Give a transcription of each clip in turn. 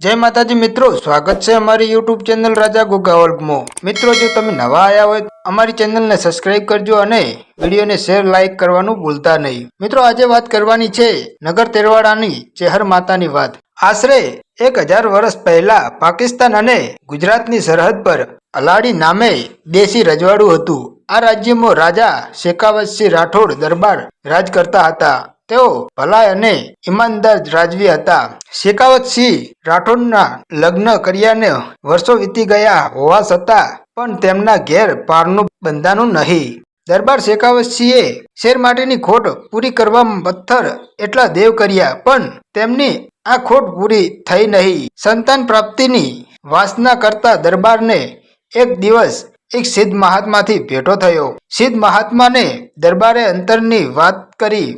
જય માતાજી મિત્રો, સ્વાગત છે અમારી યુટ્યુબ ચેનલ રાજા ગોગા વર્ગમાં મિત્રો, જો તમે નવા આવ્યા હોય અમારી ચેનલને સબસ્ક્રાઇબ કરજો અને વિડીયોને શેર લાઇક કરવાનું ભૂલતા નહીં. મિત્રો, આજે વાત કરવાની છે નગર તેરવાડાની ચેહર માતાની વાત. આશરે એક હજાર વર્ષ પહેલા પાકિસ્તાન અને ગુજરાતની સરહદ પર અલાડી નામે દેશી રજવાડું હતું. આ રાજ્યમાં રાજા શેખાવતસિંહ રાઠોડ દરબાર રાજ કરતા હતા. તેઓ ભલાઈ અને ઈમાનદાર રાજવી હતા. શેખાવતસિંહ રાઠોડના લગ્ન કર્યાને વર્ષો વીતી ગયા હોવા છતાં પણ તેમના ઘેર પારનું બંધાનું નહીં. દરબાર શેખાવતસિંહે શેર માટેની ખોટ પૂરી કરવા પથ્થર એટલા દેવ કર્યા પણ તેમની આ ખોટ પૂરી થઈ નહીં. સંતાન પ્રાપ્તિની વાસના કરતા દરબારને એક દિવસ એક સિદ્ધ મહાત્માથી ભેટો થયો. સિદ્ધ મહાત્માને દરબારે અંતરની વાત કરી.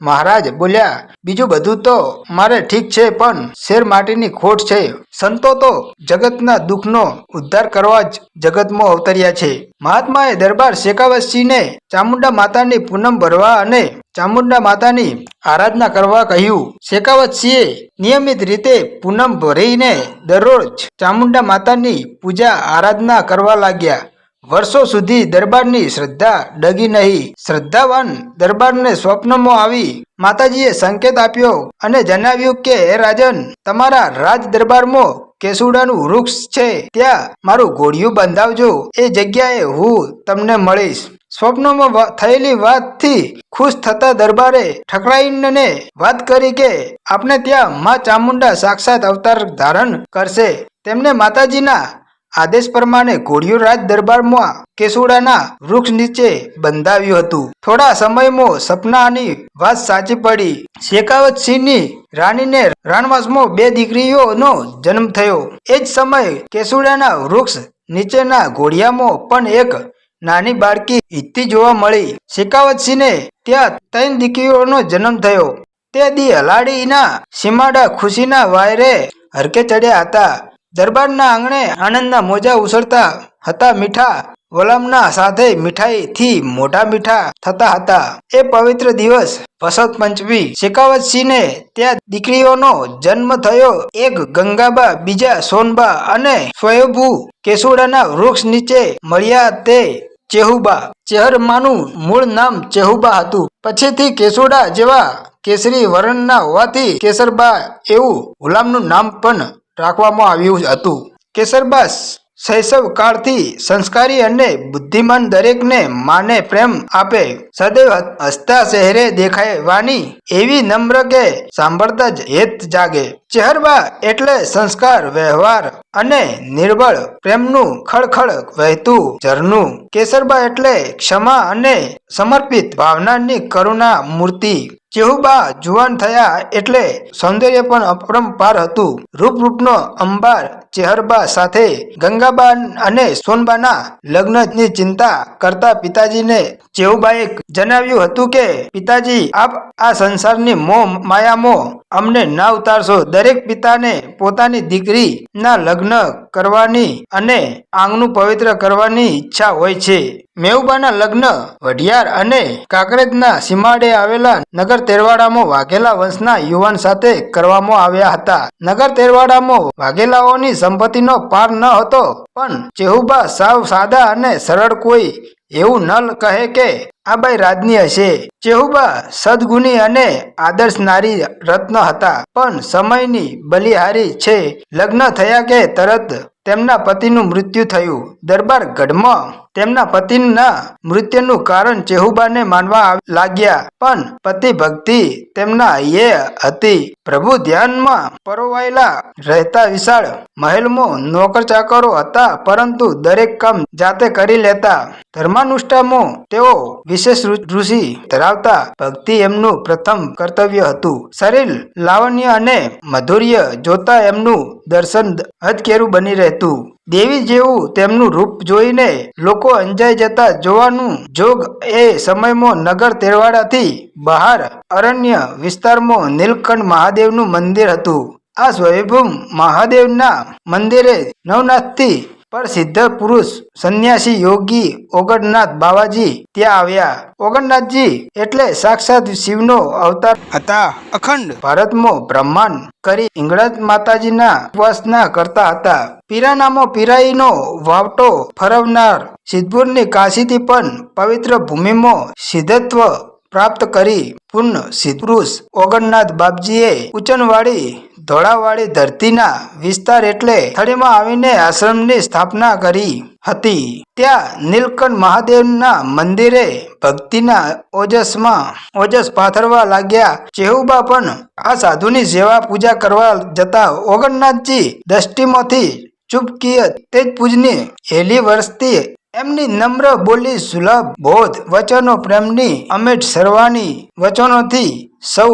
મહારાજ બોલ્યા, બીજું બધું તો મારે ઠીક છે, પણ શેર માટીની ખોટ છે. સંતો તો જગતના દુઃખનો ઉદ્ધાર કરવા જ જગતમાં અવતર્યા છે. મહાત્માએ દરબાર શેખાવતસિંહને ચામુંડા માતાની પૂનમ ભરવા અને ચામુંડા માતાની આરાધના કરવા કહ્યું. શેખાવતસિંહે નિયમિત રીતે પૂનમ ભરીને દરરોજ ચામુંડા માતાની પૂજા આરાધના કરવા લાગ્યા. વર્ષો સુધી દરબારની શ્રદ્ધા ડગી નહીં. શ્રદ્ધાવાન દરબારને સ્વપ્નમાં આવી માતાજીએ સંકેત આપ્યો અને જણાવ્યું કે, હે રાજન, તમારા રાજ દરબારમાં કેસુડાનું વૃક્ષ છે. ત્યાં મારું ઘોડિયું બંધાવજો. એ જગ્યાએ હું તમને મળીશ. સ્વપ્નમાં થયેલી વાતથી ખુશ થતા દરબારે ઠકરાઈને વાત કરી કે આપણે ત્યાં માં ચામુંડા સાક્ષાત અવતાર ધારણ કરશે. તેમને માતાજીના આદેશ પ્રમાણે ઘોડિયો રાજ દરબારમાં કેસુડાના વૃક્ષ નીચે બંધાવ્યું હતું. થોડા સમયમાં સપનાની વાત સાચી પડી. શેખાવતસિંહની રાણીને રણવાસમાં બે દીકરીઓનો જન્મ થયો. એ જ સમયે કેસુડાના વૃક્ષ નીચેના ઘોડિયામાં પણ એક નાની બાળકી હિતથી જોવા મળી. શેખાવતસિંહને ત્યાં ત્રણ દીકરીઓનો જન્મ થયો. તે દી હલાડીના સીમાડા ખુશીના વાયરે હરકે ચડ્યા હતા. દરબારના આંગણે આનંદના મોજા ઉછળતા હતા મીઠા. વલમના સાથે મીઠાઈથી મોઢા મીઠા થતા હતા. એ પવિત્ર દિવસ વસંત પંચમી શેખાવતસિંહને ત્યાં દીકરીઓનો જન્મ થયો. એક ગંગાબા, બીજા સોનબા અને સ્વયંભુ કેસુડાના વૃક્ષ નીચે મળ્યા તે ચેહુબા. ચેહરમાનું મૂળ નામ ચેહુબા હતું. પછીથી કેસુડા જેવા કેસરી વર્ણના હોવાથી કેસરબા એવું ગુલામનું નામ પણ રાખવામાં આવ્યું હતું. કેસરબાસ શૈશવ કાળથી સંસ્કારી અને બુદ્ધિમાન દરેકને માને પ્રેમ આપે. સદૈવ હસતા શહેરે દેખાયવાની એવી નમ્ર કે સાંભળતા જ હેત જાગે. ચેહરબા એટલે સંસ્કાર, વ્યવહાર અને નિર્બળ પ્રેમનું ખળખળ વહેતું ઝરણું. કેસરબા એટલે ક્ષમા અને સમર્પિત ભાવનાની કરુણા મૂર્તિ. ચેહુબા જુવાન થયા એટલે સૌંદર્ય પણ અપરંપાર હતું. રૂપ રૂપનો અંબાર, ચેહરબા સાથે ગંગાબા અને સોનબાના લગ્નની ચિંતા કરતા પિતાજીને ચેહુબાએ જણાવ્યું હતું કે, પિતાજી, આપ આ સંસારની મોહ માયામાં અમને ના ઉતારશો દરેક પિતાને પોતાની દીકરીના લગ્ન કરવાની અને આંગનું પવિત્ર કરવાની ઈચ્છા હોય છે. મેહુબાના લગ્ન વઢિયાર અને કાંકરેજના સીમાડે આવેલા નગર તેરવાડામાં વાઘેલા વંશના યુવાન સાથે કરવામાં આવ્યા હતા. નગર તેરવાડામાં વાઘેલાઓની સંપત્તિનો પાર ન હતો, પણ ચેહુબા સાવ સાદા અને સરળ કોઈ એવું ન કહે કે આ બાઈ રાજની હશે ચેહુબા સદગુણી અને આદર્શ નારી રત્ન હતા. પણ સમયની બલિહારી છે. લગ્ન થયા કે તરત તેમના પતિનું મૃત્યુ થયું. દરબાર ગઢમાં તેમના પતિના મૃત્યુનું કારણ ચેહુબાને માનવા લાગ્યા. પણ પતિ ભક્તિ તેમના એ હતી. પ્રભુ ધ્યાનમાં પરોવાયેલા રહેતા વિશાળ મહેલમાં નોકર ચાકરો હતા, પરંતુ દરેક કામ જાતે કરી લેતા. ધર્માનુષ્ઠામાં તેઓ વિશેષ ઋષિ ધરાવતા. ભક્તિ એમનું પ્રથમ કર્તવ્ય હતું. શરીર લાવણ્ય અને મધુર્ય જોતા એમનું દર્શન હદકેરું બની રહેતું. દેવી જેવું તેમનું રૂપ જોઈને લોકો અંજાઈ જતા જોવાનું જોગ એ સમયમાં નગર તેરવાડાથી બહાર અરણ્ય વિસ્તારમાં નીલકંઠ મહાદેવનું મંદિર હતું. આ સ્વયંભૂ મહાદેવના મંદિરે નવનાથથી પર સિદ્ધ પુરુષ સંન્યાસી યોગી ઓગણનાથ બાવાજી ત્યાં આવ્યા. ઓગણનાથજી એટલે સાક્ષાત શિવનો અવતાર હતા. અખંડ ભારતમાં બ્રહ્માંડ કરી ઇંગળજ માતાજીના ઉપવાસના કરતા હતા. પીરાનામાં પીરાઈનો વાવટો ફરવનાર સિદ્ધપુરની કાશીથી પણ પવિત્ર ભૂમિમાં સિદ્ધત્વ પ્રાપ્ત કરી. પૂર્ણ સિદ્ધપુરુષ ઓગણનાથ બાપજીએ ઉચનવાડી ધોળાવાળી ધરતીના વિસ્તાર એટલે થળીમાં આવીને આશ્રમની સ્થાપના કરી હતી. ત્યાં નીલકંઠ મહાદેવના મંદિરે ભક્તિના ઓજસમાં ઓજસ પાથરવા લાગ્યા. ચેહુબા પણ આ સાધુની સેવા પૂજા કરવા જતા ઓગણનાથજી દ્રષ્ટિમાંથી ચૂપકીય તેજ પૂજની હેલી વર્ષથી એમની નમ્ર બોલી સુલભ, બોધ, વચનો પ્રેમની અમિટ સર્વાની વચનોથી સૌ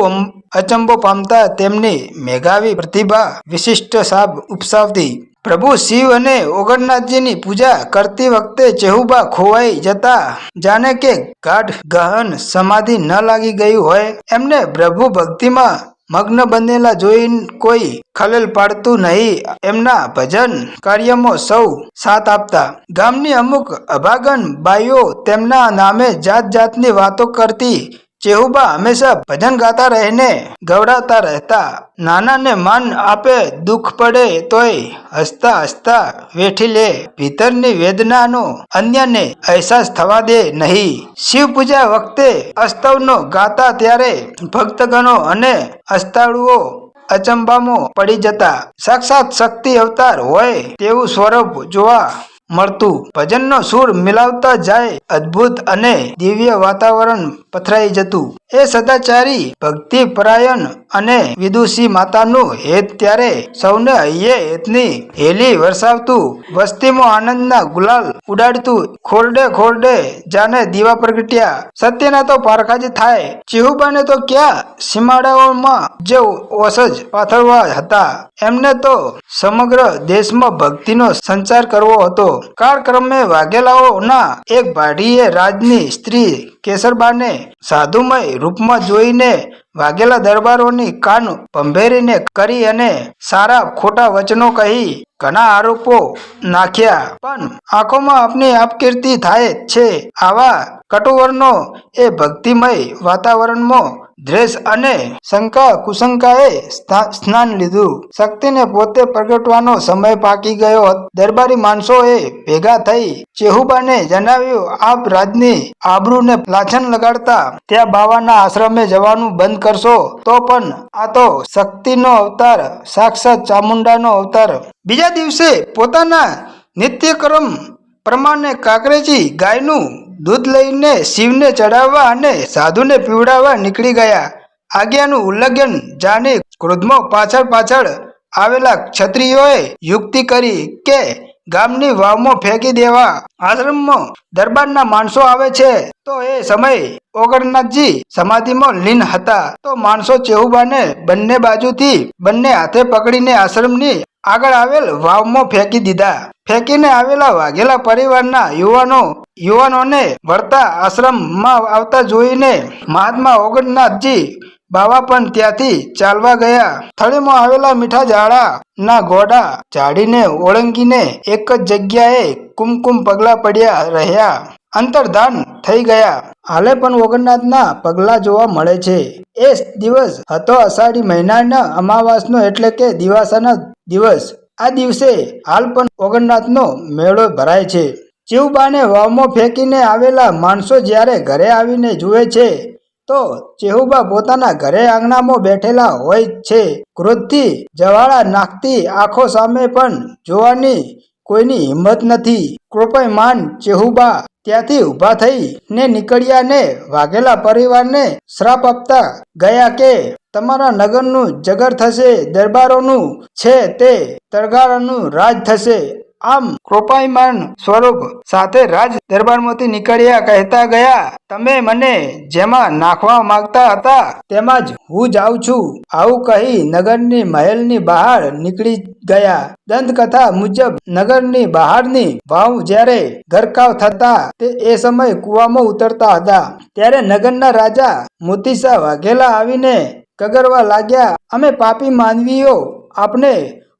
અચંબો પામતા તેમની મેઘાવી પ્રતિભા વિશિષ્ટ સાબ ઉપસાવતી. પ્રભુ શિવ અને ઓગણનાથજીની પૂજા કરતી વખતે ચેહુબા ખોવાઈ જતા જાણે કે ગાઢ ગહન સમાધિ ન લાગી ગયું હોય. એમને પ્રભુ ભક્તિમાં મગ્ન બનેલા જોઈ કોઈ ખલેલ પાડતું નહીં. એમના ભજન કાર્યમાં સૌ સાથ આપતા. ગામની અમુક અભાગન બાઈઓ તેમના નામે જાત જાતની વાતો કરતી ચેહુબા હંમેશા ભજન ગાતા રહીને ગવડાવતા રહેતા. નાનાને માન આપે દુઃખ પડે તોય હસતા હસતા વેઠી લે. ભીતરની વેદનાનો અન્યને અહેસાસ થવા દે નહીં. શિવ પૂજા વખતે અસ્તવનો ગાતા ત્યારે ભક્તગણો અને અસ્તાળુઓ અચંબામાં પડી જતા. સાક્ષાત શક્તિ અવતાર હોય તેવું સ્વરૂપ જોવા મળતું. ભજનનો સૂર મિલાવતા જાય અદ્ભુત અને દિવ્ય વાતાવરણ પથરાઈ જતું. એ સદાચારી ભક્તિ પરાયણ અને વિદુષી માતાનું હેત ત્યારે સૌને હૈયે હેતની હેલી વરસાવતું. વસ્તીમાં આનંદના ગુલાલ ઉડાડતું. ખોરડે ખોરડે જાને દીવા પ્રગટ્યા. સત્યના તો પારખા જ થાય. ચિહુબાને તો ક્યાં સીમાડાઓમાં જે ઓસજ પાથરવા હતા. એમને તો સમગ્ર દેશમાં ભક્તિનો સંચાર કરવો હતો. કાળક્રમે વાઘેલાઓના એક ભાડીએ રાજની સ્ત્રી કેસરબાને સાધુમય રૂપમાં જોઈને વાઘેલા દરબારોની કાન ભંભેરીને કરી અને સારા ખોટા વચનો કહી ઘણા આરોપો નાખ્યા. પણ આંખોમાં આપની આપકીર્તિ થાય છે આવા કટુવરનો એ ભક્તિમય વાતાવરણમાં દ્વેષ અને શંકા કુશંકાએ સ્નાન લીધું. શક્તિને પોતે પ્રગટવાનો સમય પાકી ગયો દરબારી માણસોએ ભેગા થઈ ચેહુબાને જણાવ્યું, આપ રાજની આબરૂને લાછન લગાડતા ત્યાં બાવાના આશ્રમે જવાનું બંધ કરશો. તો પણ આ તો શક્તિનો અવતાર, સાક્ષાત ચામુંડાનો અવતાર. બીજા દિવસે પોતાના નિત્યક્રમ પ્રમાણે કાકરેજી ગાયનું દૂધ લઈને શિવને ચડાવવા અને સાધુને પીવડાવવા નીકળી ગયા. આજ્ઞાનું ઉલ્લંઘન જાણી ક્રોધમાં પાછળ પાછળ આવેલા ક્ષત્રિયોએ યુક્તિ કરી કે ગામની વાવમાં ફેંકી દેવા. આશ્રમમાં દરબારના માણસો આવે છે. તો એ સમય ઓગણનાથજી સમાધિમાં લીન હતા. તો માણસો ચેહુબાને બંને બાજુથી બંને હાથે પકડીને આશ્રમની આગળ આવેલ વાવમાં ફેંકી દીધા. ફેંકીને આવેલા વાઘેલા પરિવારના યુવાનો યુવાનોને વળતા આશ્રમમાં આવતા જોઈને મહાત્મા ઓગણનાથજી બાવા પણ ત્યાંથી ચાલવા ગયા. થળીમાં આવેલા મીઠા ઝાડા ના ગોડા ઝાડીને ઓળંગીને એક જ જગ્યાએ કુમકુમ પગલા પડ્યા રહ્યા. અંતર્ધાન થઈ ગયા. હાલે પણ ઓગણનાથના પગલા જોવા મળે છે. એ દિવસ હતો અષાઢી મહિનાના અમાવાસનો એટલે કે દિવાસાના દિવસ. આ દિવસે હાલ પણ ઓગણનાથનો મેળો ભરાય છે. ચેહુબાને વાવમાં ફેંકીને આવેલા માણસો જ્યારે ઘરે આવીને જુએ છે, તો ચેહુબા પોતાના ઘરે આંગણામાં બેઠેલા હોય છે. ક્રોધથી જવાળા નાખતી આંખો સામે પણ જોવાની કોઈની હિંમત નથી. કૃપયમાન ચેહુબા ત્યાંથી ઊભા થઈ ને નીકળ્યા ને વાઘેલા પરિવારને શ્રાપ આપતા ગયા કે, તમારા નગરનું જગર થશે, દરબારોનું છે તે તરગાળાનું રાજ થશે આમ કૃપાયમાન સ્વરૂપ સાથે રાજ દરબારમાંથી નીકળ્યા કહેતા ગયા, તમે મને જેમાં નાખવા માંગતા હતા, તેમાં જ હું જાઉં છું. આવું કહી નગરની મહેલની બહાર નીકળી ગયા. દંતકથા મુજબ નગરની બહારની ભાવ જ્યારે ગરકાવ થતા, તે એ સમય કૂવામાં ઉતરતા હતા. ત્યારે નગરના રાજા મોતીસા વાઘેલા આવીને કગરવા લાગ્યા, અમે પાપી માનવીઓ, આપને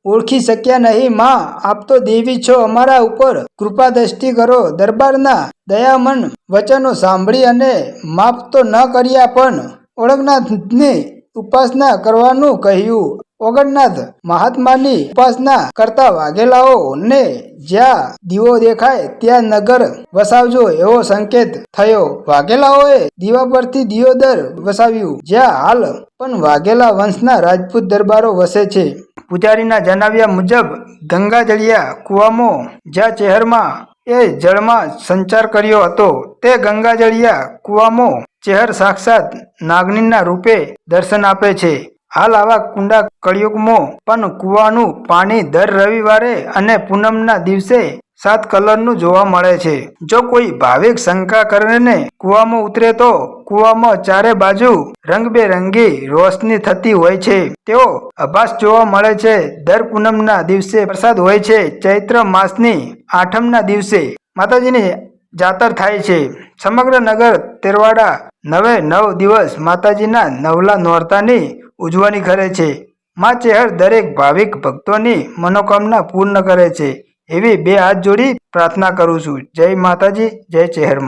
ઓળખી શક્યા નહીં. માં, આપ તો દેવી છો અમારા ઉપર. કૃપા દ્રષ્ટિ કરો. દરબારના દયામન વચનો સાંભળી અને માફ તો ન કર્યા, પણ ઓળખનાથની ઉપાસના કરવાનું કહ્યું. ઓગણનાથ મહાત્માની ઉપાસના કરતા વાઘેલાઓને જ્યાં દીવો દેખાય, ત્યાં નગર વસાવજો એવો સંકેત થયો. વાઘેલાઓએ દીવા પરથી દિયોદર વસાવ્યું, જ્યાં હાલ પણ વાઘેલા વંશના રાજપૂત દરબારો વસે છે. પૂજારીના જણાવ્યા મુજબ ગંગાજળિયા કુવામો જ્યાં ચહેરમાં એ જળમાં સંચાર કર્યો હતો, તે ગંગાજળિયા કુવામો ચહેર સાક્ષાત નાગણીના રૂપે દર્શન આપે છે. હાલ આવા કુંડા કળિયુગમાં પણ કૂવાનું પાણી દર રવિવારે અને પૂનમના દિવસે સાત કલરનું જોવા મળે છે. જો કોઈ ભાવિક શંકા કરીને કૂવામાં ઉતરે તો કૂવામાં ચારે બાજુ રંગબેરંગી રોશની થતી હોય છે. તેઓ અભાસ જોવા મળે છે. દર પૂનમના દિવસે પ્રસાદ હોય છે. ચૈત્ર માસની આઠમના દિવસે માતાજીની જાતર થાય છે. સમગ્ર નગર તેરવાડા નવે નવ દિવસ માતાજીના નવલા નોરતાની ઉજવણી કરે છે. મા ચેહર દરેક ભાવિક ભક્તોની મનોકામના પૂર્ણ કરે છે. એવી બે હાથ જોડી પ્રાર્થના કરું છું. જય માતાજી જય ચેહરમાં.